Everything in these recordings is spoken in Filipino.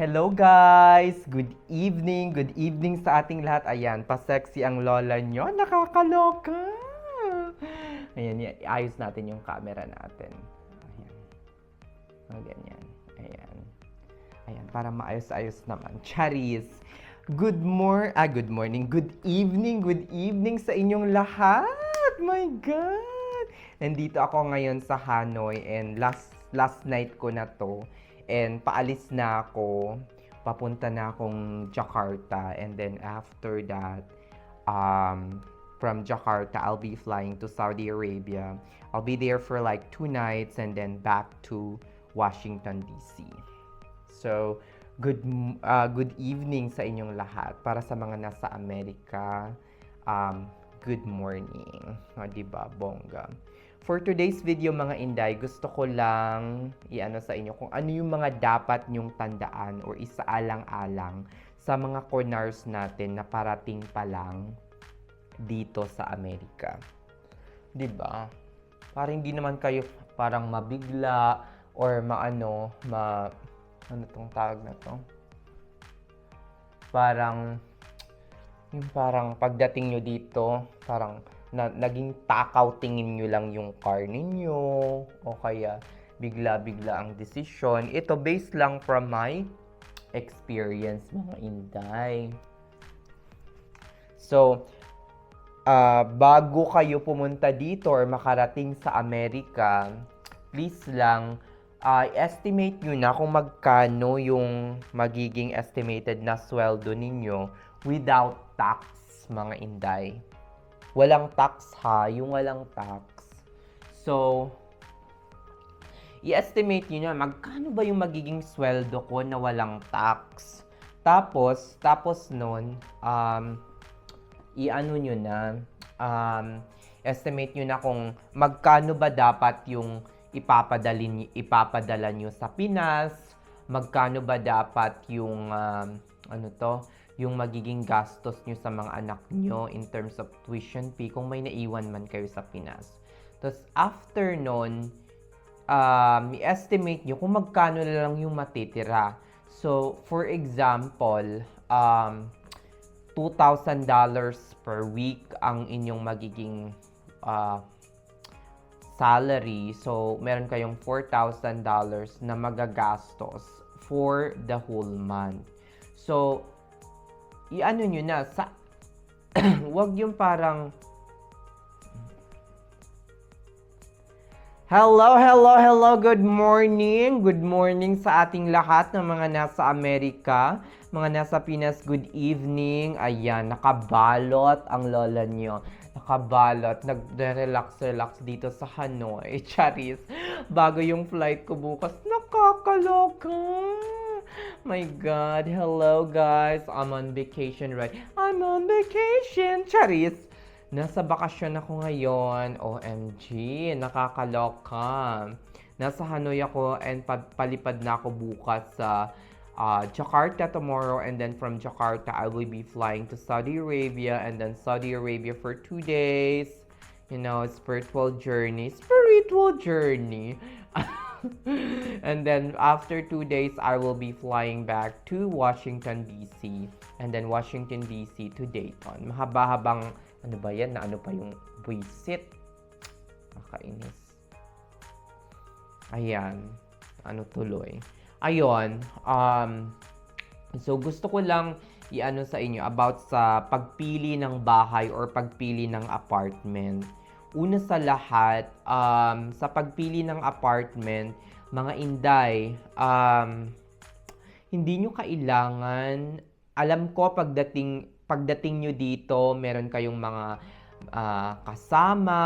Hello guys! Good evening! Good evening sa ating lahat. Ayan, pa-sexy ang lola nyo. Nakakaloka! Ayan, ayos natin yung camera natin. Ayan. O, ganyan. Ayan. Ayan, para maayos-ayos naman. Charis! Good mor ah, good morning, good evening, good evening sa inyong lahat! My God! Nandito ako ngayon sa Hanoi and last last night ko na to and paalis na ako. Papunta na akong Jakarta and then after that um from Jakarta I'll be flying to Saudi Arabia. I'll be there for like two nights and then back to Washington DC. So, good uh, good evening sa inyong lahat. Para sa mga nasa Amerika, um, good morning. O, di ba? Bongga. For today's video mga Inday, gusto ko lang iano sa inyo kung ano yung mga dapat nyong tandaan or isaalang-alang sa mga corners natin na parating pa lang dito sa Amerika. 'Di ba? Para hindi naman kayo parang mabigla or maano, ma ano tong tawag na to? Parang yung parang pagdating nyo dito, parang na, naging takaw tingin nyo lang yung car ninyo o kaya bigla-bigla ang desisyon. Ito based lang from my experience mga inday. So, ah, bago kayo pumunta dito or makarating sa Amerika, please lang ah, estimate nyo na kung magkano yung magiging estimated na sweldo ninyo without tax, mga inday. Walang tax ha, yung walang tax. So, i-estimate nyo na magkano ba yung magiging sweldo ko na walang tax. Tapos, tapos nun, um, i-ano nyo na, um, estimate nyo na kung magkano ba dapat yung ipapadalin, ipapadala nyo sa Pinas, magkano ba dapat yung, um, ano to, yung magiging gastos nyo sa mga anak nyo in terms of tuition fee kung may naiwan man kayo sa Pinas. Tapos after nun, um, i-estimate nyo kung magkano na lang yung matitira. So, for example, um, $2,000 per week ang inyong magiging ah, salary. So, meron kayong $4,000 na magagastos for the whole month. So, i-ano nyo na, sa, wag yung parang, Hello, hello, hello. Good morning. Good morning sa ating lahat ng mga nasa Amerika, mga nasa Pinas. Good evening. Ayan, nakabalot ang lola nyo. Nakabalot. Nag-relax-relax dito sa Hanoi. Charis. Bago yung flight ko bukas. Nakakaloka. My God. Hello, guys. I'm on vacation, right? I'm on vacation. Charis. Nasa bakasyon ako ngayon. OMG, nakakaloka. Nasa Hanoi ako and pa- palipad na ako bukas sa uh, Jakarta tomorrow and then from Jakarta I will be flying to Saudi Arabia and then Saudi Arabia for two days. You know, spiritual journey. Spiritual journey. and then after two days, I will be flying back to Washington, D.C. And then Washington, D.C. to Dayton. Mahaba-habang, ano ba yan? Na ano pa yung buisit? Nakainis. Ayan. Ano tuloy. Ayon. Um, so gusto ko lang i-ano sa inyo about sa pagpili ng bahay or pagpili ng apartment. Una sa lahat, um, sa pagpili ng apartment, mga inday, um, hindi nyo kailangan, alam ko pagdating, pagdating nyo dito, meron kayong mga ah, kasama,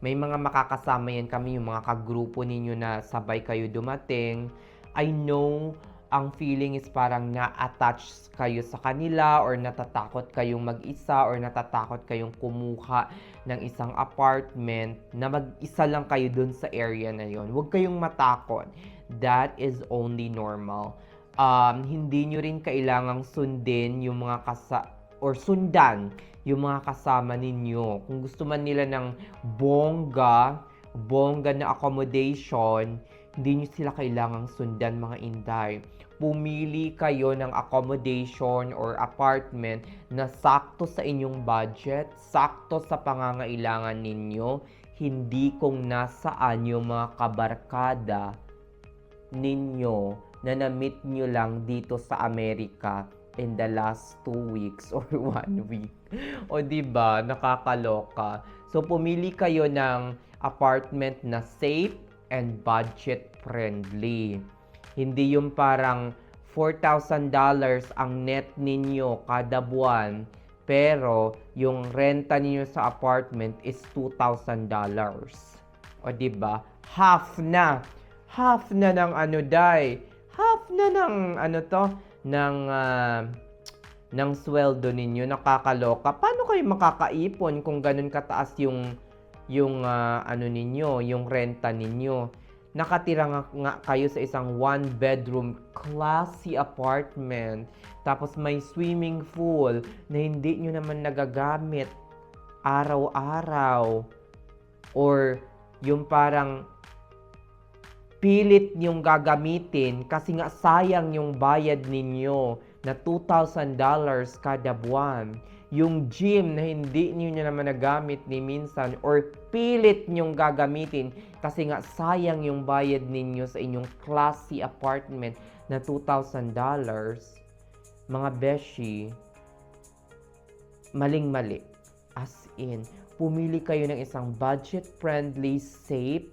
may mga makakasama yan kami, yung mga kagrupo ninyo na sabay kayo dumating. I know ang feeling is parang na-attach kayo sa kanila or natatakot kayong mag-isa or natatakot kayong kumuha ng isang apartment na mag-isa lang kayo dun sa area na yon. Huwag kayong matakot. That is only normal. Um, hindi nyo rin kailangang sundin yung mga kasa or sundan yung mga kasama ninyo. Kung gusto man nila ng bongga, bongga na accommodation, hindi nyo sila kailangang sundan mga inday. Pumili kayo ng accommodation or apartment na sakto sa inyong budget, sakto sa pangangailangan ninyo, hindi kung nasaan yung mga kabarkada ninyo na na-meet nyo lang dito sa Amerika in the last two weeks or one week. O ba nakakaloka. So pumili kayo ng apartment na safe and budget friendly. Hindi yung parang $4,000 ang net ninyo kada buwan pero yung renta ninyo sa apartment is $2,000. O di ba? Half na. Half na ng ano dai. Half na ng ano to ng ah, ng sweldo ninyo nakakaloka. Paano kayo makakaipon kung ganun kataas yung yung ah, ano ninyo, yung renta ninyo? Nakatira nga, nga kayo sa isang one bedroom classy apartment tapos may swimming pool na hindi nyo naman nagagamit araw-araw or yung parang pilit yung gagamitin kasi nga sayang yung bayad ninyo na $2,000 kada buwan. Yung gym na hindi niyo naman nagamit ni minsan or pilit nyong gagamitin kasi nga sayang yung bayad ninyo sa inyong classy apartment na $2,000. Mga beshi, maling-mali. As in, pumili kayo ng isang budget-friendly, safe,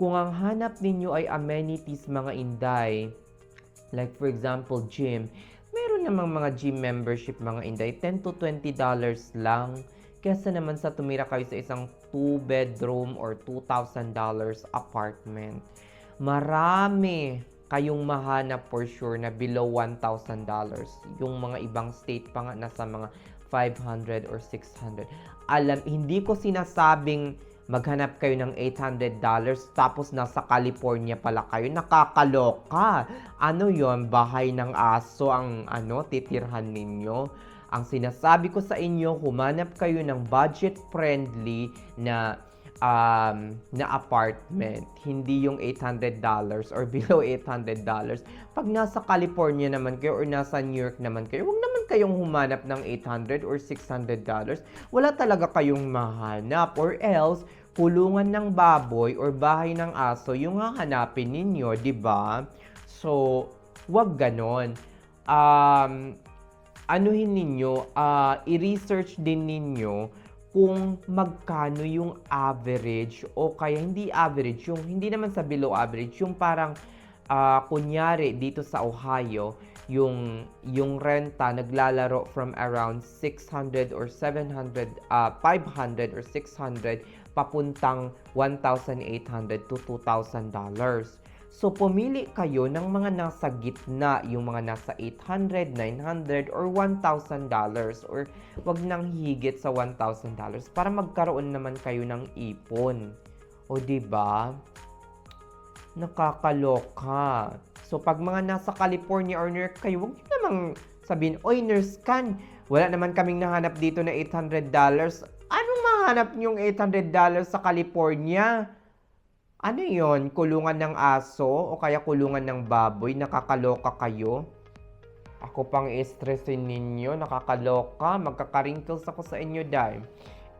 kung ang hanap ninyo ay amenities mga inday, like for example, gym, namang mga gym membership mga inday, 10 to 20 dollars lang. Kesa naman sa tumira kayo sa isang 2 bedroom or 2,000 dollars apartment. Marami kayong mahanap for sure na below 1,000 dollars. Yung mga ibang state pa nga nasa mga 500 or 600. Alam, hindi ko sinasabing maghanap kayo ng $800 tapos nasa California pala kayo. Nakakaloka. Ano yon Bahay ng aso ang ano titirhan ninyo? Ang sinasabi ko sa inyo, humanap kayo ng budget-friendly na um, na apartment. Hindi yung $800 or below $800. Pag nasa California naman kayo or nasa New York naman kayo, huwag naman kayong humanap ng $800 or $600. Wala talaga kayong mahanap or else kulungan ng baboy or bahay ng aso yung hahanapin ninyo, 'di ba? So, wag ganon. Um, anuhin ninyo, ah, i-research din ninyo kung magkano yung average o kaya hindi average, yung hindi naman sa below average, yung parang ah, kunyari dito sa Ohio, yung yung renta naglalaro from around 600 or 700 ah, 500 or 600 papuntang 1,800 to 2,000 dollars. So, pumili kayo ng mga nasa gitna, yung mga nasa 800, 900, or 1,000 dollars or wag nang higit sa 1,000 dollars para magkaroon naman kayo ng ipon. O, di ba? Nakakaloka. So, pag mga nasa California or New York kayo, huwag nyo namang sabihin, Oy, nurse can, wala naman kaming nahanap dito na 800 dollars. Anong mahanap nyong 800 dollars sa California? Ano yon Kulungan ng aso o kaya kulungan ng baboy? Nakakaloka kayo? Ako pang i-stressin ninyo, nakakaloka, magkaka-wrinkles ako sa inyo dahil.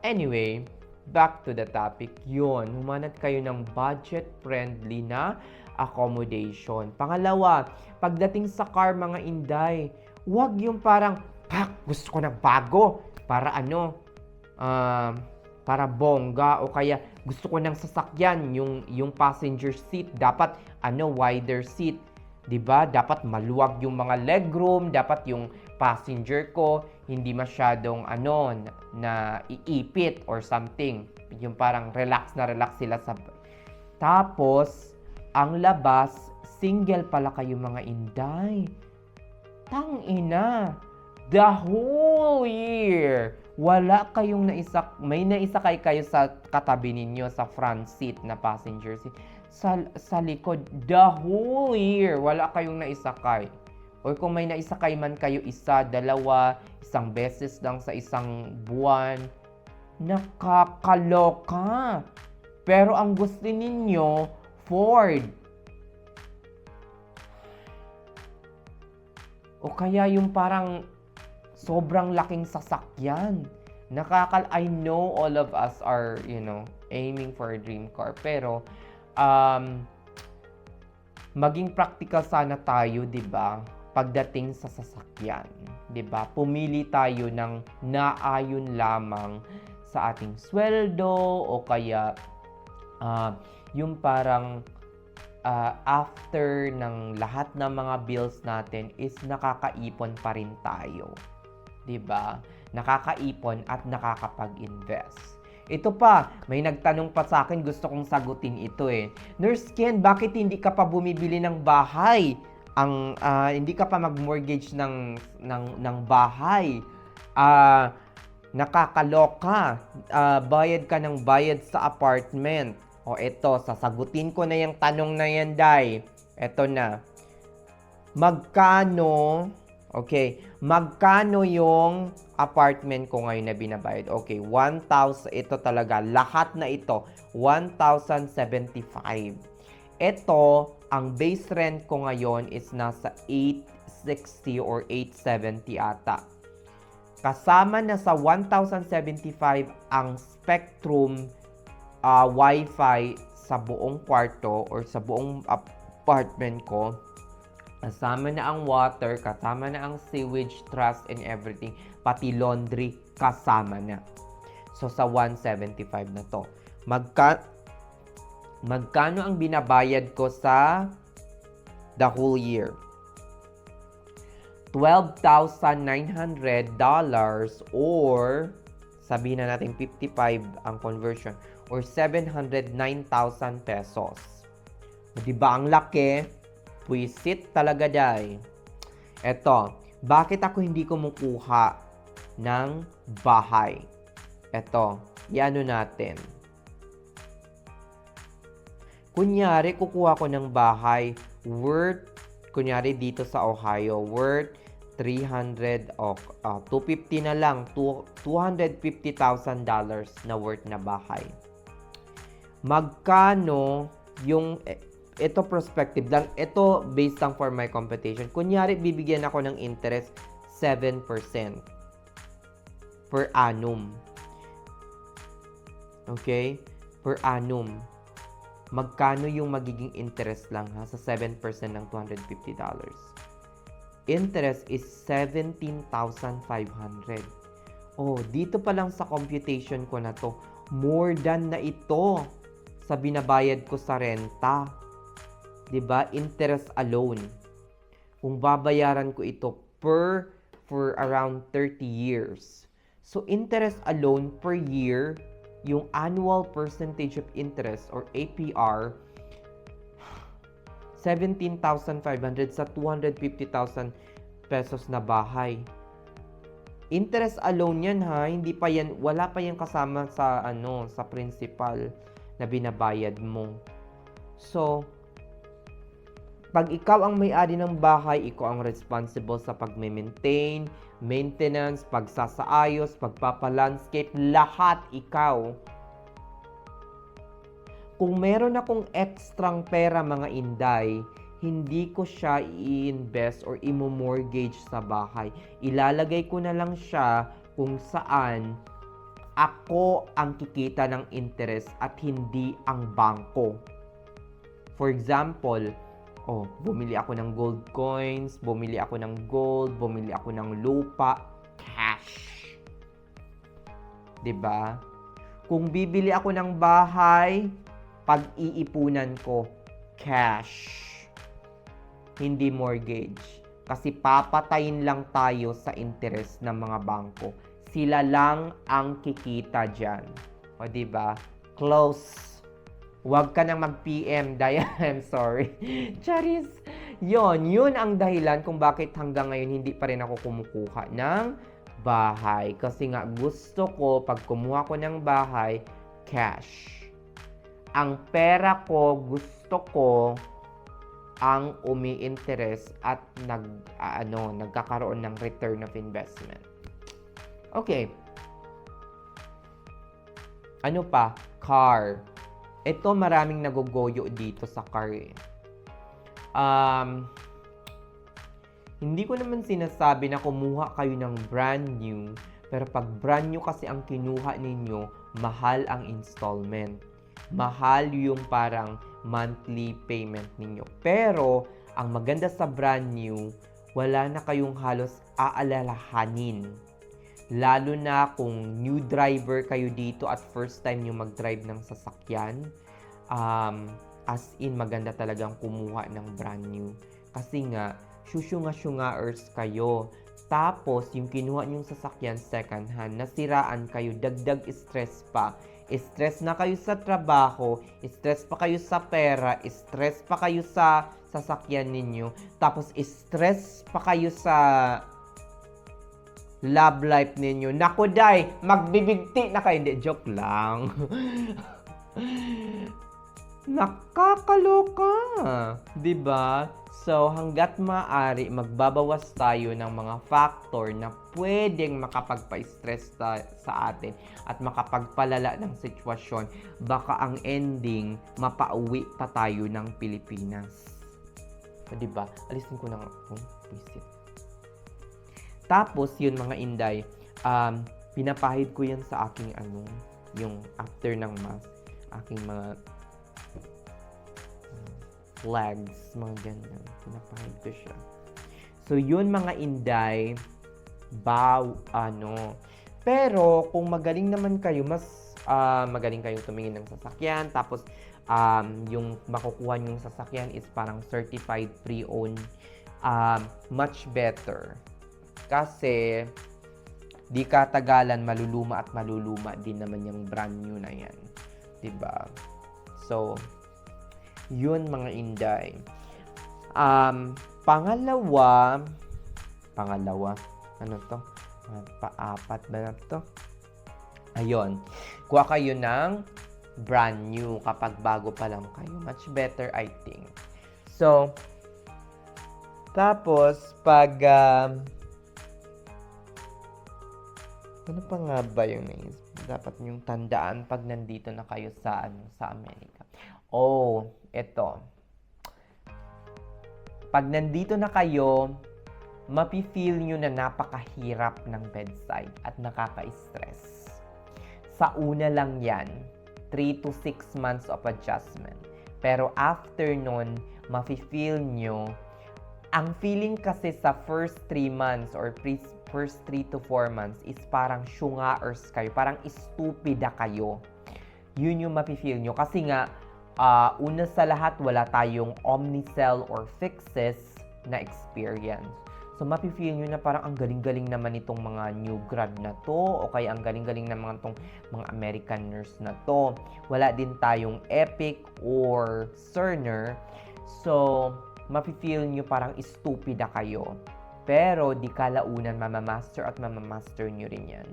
Anyway, back to the topic. Yun, humanap kayo ng budget-friendly na accommodation. Pangalawa, pagdating sa car mga inday, wag yung parang, pak, gusto ko ng bago. Para ano, um, para bongga o kaya gusto ko ng sasakyan yung yung passenger seat dapat ano wider seat 'di ba? Dapat maluwag yung mga legroom dapat yung passenger ko hindi masyadong ano na, iipit or something. Yung parang relax na relax sila sa tapos ang labas single pala kayo mga inday. Tang ina the whole year wala kayong naisak, may naisakay kayo sa katabi ninyo sa front seat na passenger seat sa, sa likod. The whole year, wala kayong naisakay. Or kung may naisakay man kayo isa, dalawa, isang beses lang sa isang buwan, nakakaloka. Pero ang gusto ninyo, Ford. O kaya yung parang sobrang laking sasakyan. Nakakal I know all of us are, you know, aiming for a dream car, pero um, maging practical sana tayo, di ba? Pagdating sa sasakyan, di ba? Pumili tayo ng naayon lamang sa ating sweldo o kaya ah, yung parang ah, after ng lahat ng mga bills natin is nakakaipon pa rin tayo. 'Di ba? Nakakaipon at nakakapag-invest. Ito pa, may nagtanong pa sa akin, gusto kong sagutin ito eh. Nurse Ken, bakit hindi ka pa bumibili ng bahay? Ang ah, hindi ka pa mag-mortgage ng ng ng bahay. Ah, nakakaloka. Ah, bayad ka ng bayad sa apartment. O eto, sasagutin ko na yung tanong na yan, Day. Eto na. Magkano, okay, magkano yung apartment ko ngayon na binabayad? Okay, 1,000, ito talaga, lahat na ito, 1,075. Ito, ang base rent ko ngayon is nasa 860 or 870 ata. Kasama na sa 1,075 ang Spectrum ah, Wi-Fi sa buong kwarto or sa buong apartment ko. Kasama na ang water, kasama na ang sewage, trust, and everything. Pati laundry, kasama na. So, sa 175 na to. Magka, magkano ang binabayad ko sa the whole year? $12,900 or sabihin na natin 55 ang conversion or 709,000 pesos. Di ba ang laki? Puisit talaga day. Eto, bakit ako hindi kumukuha ng bahay? Eto, iano natin. Kunyari, kukuha ko ng bahay worth, kunyari dito sa Ohio, worth 300 o ah, 250 na lang, two- $250,000 na worth na bahay. Magkano yung eh, ito prospective lang. Ito based lang for my computation. Kunyari, bibigyan ako ng interest 7% per annum. Okay? Per annum. Magkano yung magiging interest lang ha sa 7% ng $250? Interest is 17,500. Oh, dito pa lang sa computation ko na to, more than na ito sa binabayad ko sa renta. 'Di ba? Interest alone. Kung babayaran ko ito per for around 30 years. So interest alone per year, yung annual percentage of interest or APR 17,500 sa 250,000 pesos na bahay. Interest alone yan ha, hindi pa yan, wala pa yan kasama sa ano, sa principal na binabayad mo. So, pag ikaw ang may-ari ng bahay, ikaw ang responsible sa pag-maintain, maintenance, pagsasaayos, pagpapalandscape, lahat ikaw. Kung meron akong ekstrang pera mga inday, hindi ko siya i-invest or i-mortgage sa bahay. Ilalagay ko na lang siya kung saan ako ang kikita ng interest at hindi ang bangko. For example, oh, bumili ako ng gold coins, bumili ako ng gold, bumili ako ng lupa, cash. 'Di ba? Kung bibili ako ng bahay, pag-iipunan ko cash. Hindi mortgage. Kasi papatayin lang tayo sa interest ng mga bangko. Sila lang ang kikita dyan. O, di ba? Close. Huwag ka nang mag-PM, Diane. I'm sorry. Charis. Yon, yun ang dahilan kung bakit hanggang ngayon hindi pa rin ako kumukuha ng bahay. Kasi nga gusto ko, pag kumuha ko ng bahay, cash. Ang pera ko, gusto ko, ang umi-interest at nag ano nagkakaroon ng return of investment. Okay. Ano pa? Car. Ito maraming nagogoyo dito sa car. Eh. Um, Hindi ko naman sinasabi na kumuha kayo ng brand new, pero pag brand new kasi ang kinuha ninyo, mahal ang installment. Mahal yung parang monthly payment ninyo. Pero, ang maganda sa brand new, wala na kayong halos aalalahanin. Lalo na kung new driver kayo dito at first time nyo mag-drive ng sasakyan, um, as in maganda talagang kumuha ng brand new. Kasi nga, syusyunga-syungaers kayo. Tapos, yung kinuha nyong sasakyan second hand, nasiraan kayo, dagdag stress pa. Stress na kayo sa trabaho, stress pa kayo sa pera, stress pa kayo sa sasakyan ninyo, tapos stress pa kayo sa love life ninyo. Naku, day, magbibigti na kayo. Hindi, joke lang. Nakakaloka. ba? So, hanggat maaari, magbabawas tayo ng mga factor na pwedeng makapagpa-stress sa atin at makapagpalala ng sitwasyon. Baka ang ending, mapauwi pa tayo ng Pilipinas. O, 'di ba? Alisin ko na nga. Oh, visit. Tapos, yun mga inday, um, pinapahid ko yan sa aking ano, yung after ng mass, aking mga legs, mga ganyan. Pinapahid ko siya. So, yun mga inday, baw, ano. Pero, kung magaling naman kayo, mas ah, magaling kayong tumingin ng sasakyan, tapos um, yung makukuha yung sasakyan is parang certified pre-owned, um, much better. Kasi, di katagalan maluluma at maluluma din naman yung brand new na yan. ba? So, yun mga inday. Um, pangalawa, pangalawa, ano to? Ah, Paapat ba na to? Ayun. Kuha kayo ng brand new kapag bago pa lang kayo. Much better, I think. So, tapos, pag, um, ano pa nga ba yung nais- dapat yung tandaan pag nandito na kayo sa ano sa Amerika? Oh, eto. Pag nandito na kayo, mapi-feel nyo na napakahirap ng bedside at nakaka-stress. Sa una lang yan, 3 to 6 months of adjustment. Pero after nun, mafe-feel nyo, ang feeling kasi sa first 3 months or pre- first 3 to 4 months is parang syungaers kayo, parang estupida kayo. Yun yung mafe-feel nyo. Kasi nga, ah, una sa lahat, wala tayong omnicell or fixes na experience. So, mafe-feel nyo na parang ang galing-galing naman itong mga new grad na to o kaya ang galing-galing naman itong mga American nurse na to. Wala din tayong Epic or Cerner. So, mafe-feel nyo parang estupida kayo. Pero di kalaunan mamamaster at mamamaster nyo rin yan.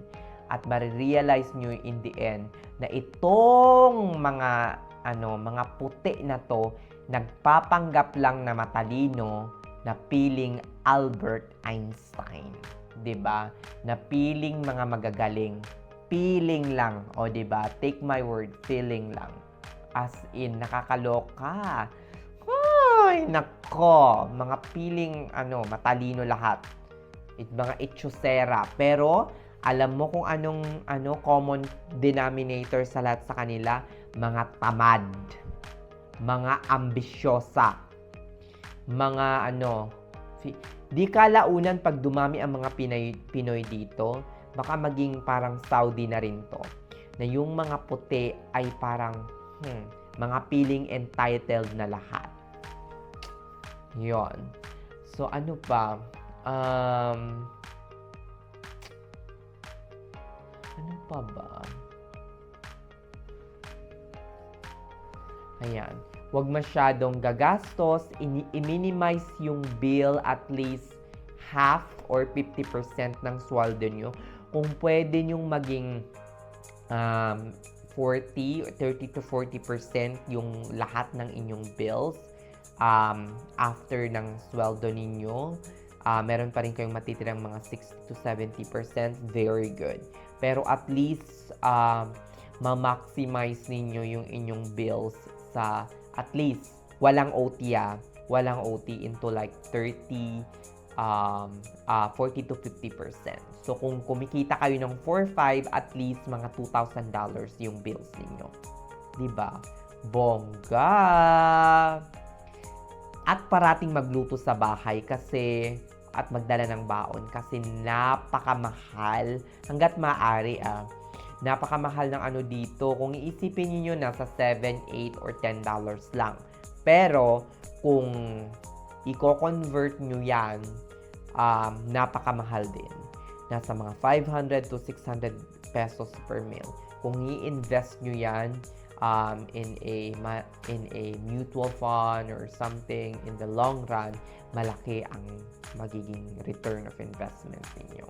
At marirealize nyo in the end na itong mga ano, mga puti na to nagpapanggap lang na matalino na piling Albert Einstein. 'Di ba? Na piling mga magagaling. Piling lang, o 'di ba? Take my word, feeling lang. As in nakakaloka. Ay, nako, mga piling ano, matalino lahat. It, mga itchusera. Pero alam mo kung anong ano common denominator sa lahat sa kanila? Mga tamad. Mga ambisyosa. Mga ano, di kalaunan pag dumami ang mga Pinay, Pinoy dito, baka maging parang Saudi na rin to. Na yung mga puti ay parang hmm, mga feeling entitled na lahat. Yon. So, ano pa? Um, ano pa ba? Ayan. Huwag masyadong gagastos. Ini- i-minimize yung bill at least half or 50% ng sweldo nyo. Kung pwede nyong maging um, 40, 30 to 40% yung lahat ng inyong bills um, after ng sweldo ninyo. ah, meron pa rin kayong matitirang mga 60 to 70%, very good. Pero at least, um, ma-maximize ninyo yung inyong bills sa at least walang OT ah, walang OT into like 30 um, ah, 40 to 50%. So, kung kumikita kayo ng 4-5, at least mga $2,000 yung bills ninyo. 'Di ba? Bongga! At parating magluto sa bahay kasi at magdala ng baon kasi napakamahal hanggat maaari ah. Napakamahal ng ano dito. Kung iisipin niyo nasa 7, 8 or 10 dollars lang. Pero kung i-convert nyo yan, um, napakamahal din. Nasa mga 500 to 600 pesos per meal. Kung i-invest nyo yan um, in a in a mutual fund or something in the long run, malaki ang magiging return of investment ninyo.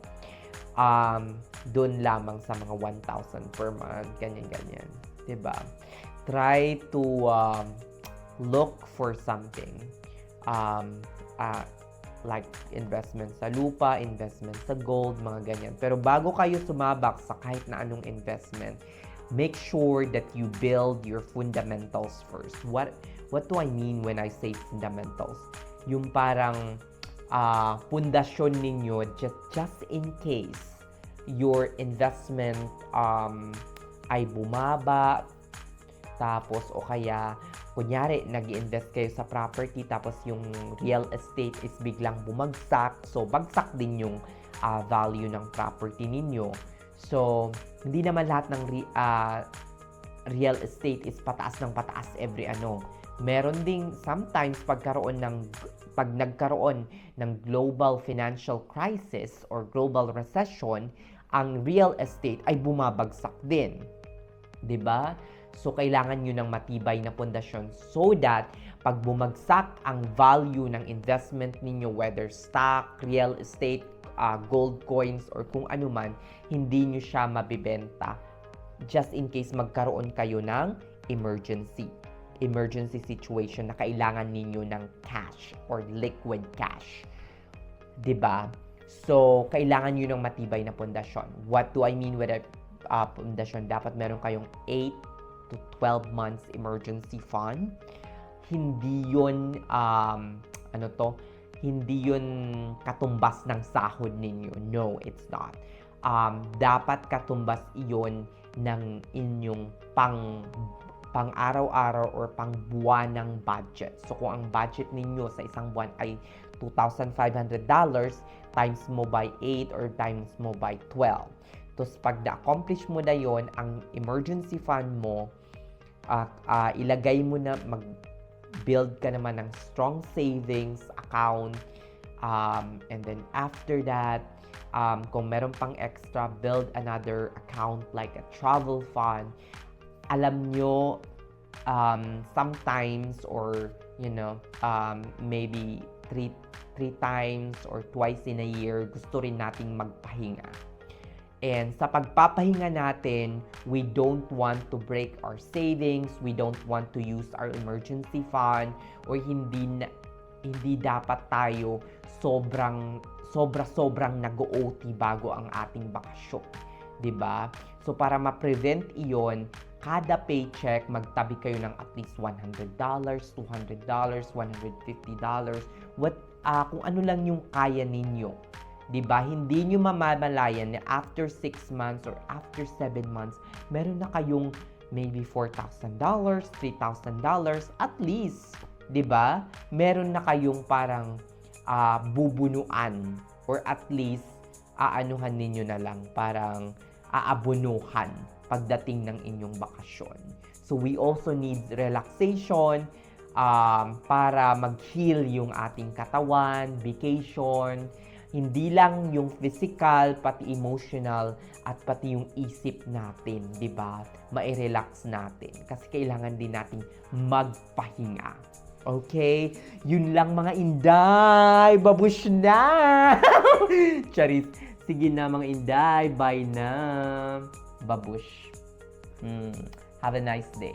Um, doon lamang sa mga 1,000 per month, ganyan-ganyan. 'Di ba? Try to um, look for something um, uh, like investment sa lupa, investment sa gold, mga ganyan. Pero bago kayo sumabak sa kahit na anong investment, make sure that you build your fundamentals first. What what do I mean when I say fundamentals? Yung parang uh, pundasyon ninyo just just in case your investment um, ay bumaba tapos o kaya kunyari nag-invest kayo sa property tapos yung real estate is biglang bumagsak so bagsak din yung uh, value ng property ninyo so hindi naman lahat ng re- uh, real estate is pataas ng pataas every ano. Meron ding sometimes pagkaroon ng pag nagkaroon ng global financial crisis or global recession ang real estate ay bumabagsak din. 'di ba? So, kailangan nyo ng matibay na pundasyon so that pag bumagsak ang value ng investment ninyo, whether stock, real estate, uh, gold coins, or kung ano man, hindi nyo siya mabibenta just in case magkaroon kayo ng emergency. Emergency situation na kailangan ninyo ng cash or liquid cash. 'Di ba? So, kailangan nyo ng matibay na pundasyon. What do I mean with a uh, pundasyon? Dapat meron kayong 8 to 12 months emergency fund. Hindi yun, um, ano to, hindi yun katumbas ng sahod ninyo. No, it's not. Um, dapat katumbas iyon ng inyong pang pang araw-araw or pang buwan ng budget. So kung ang budget ninyo sa isang buwan ay $2,500 times mo by 8 or times mo by 12. Tapos pag na-accomplish mo na yon ang emergency fund mo, uh, uh, ilagay mo na mag-build ka naman ng strong savings account. Um, and then after that, um, kung meron pang extra, build another account like a travel fund. Alam nyo, um, sometimes or, you know, um, maybe three, three times or twice in a year, gusto rin nating magpahinga And sa pagpapahinga natin, we don't want to break our savings, we don't want to use our emergency fund, or hindi na, hindi dapat tayo sobrang sobra-sobrang nag-OT bago ang ating bakasyon. 'Di ba? So para ma-prevent iyon, kada paycheck magtabi kayo ng at least $100, $200, $150, what uh, kung ano lang yung kaya ninyo 'di ba? Hindi niyo mamamalayan na after 6 months or after 7 months, meron na kayong maybe $4,000, $3,000 at least, 'di ba? Meron na kayong parang uh, bubunuan or at least aanuhan ninyo na lang parang aabunuhan pagdating ng inyong bakasyon. So we also need relaxation um, para mag-heal yung ating katawan, vacation, hindi lang yung physical, pati emotional, at pati yung isip natin, di ba? Mai-relax natin. Kasi kailangan din nating magpahinga. Okay? Yun lang mga inday. Babush na! Charis. Sige na mga inday. Bye na. Babush. Hmm. Have a nice day.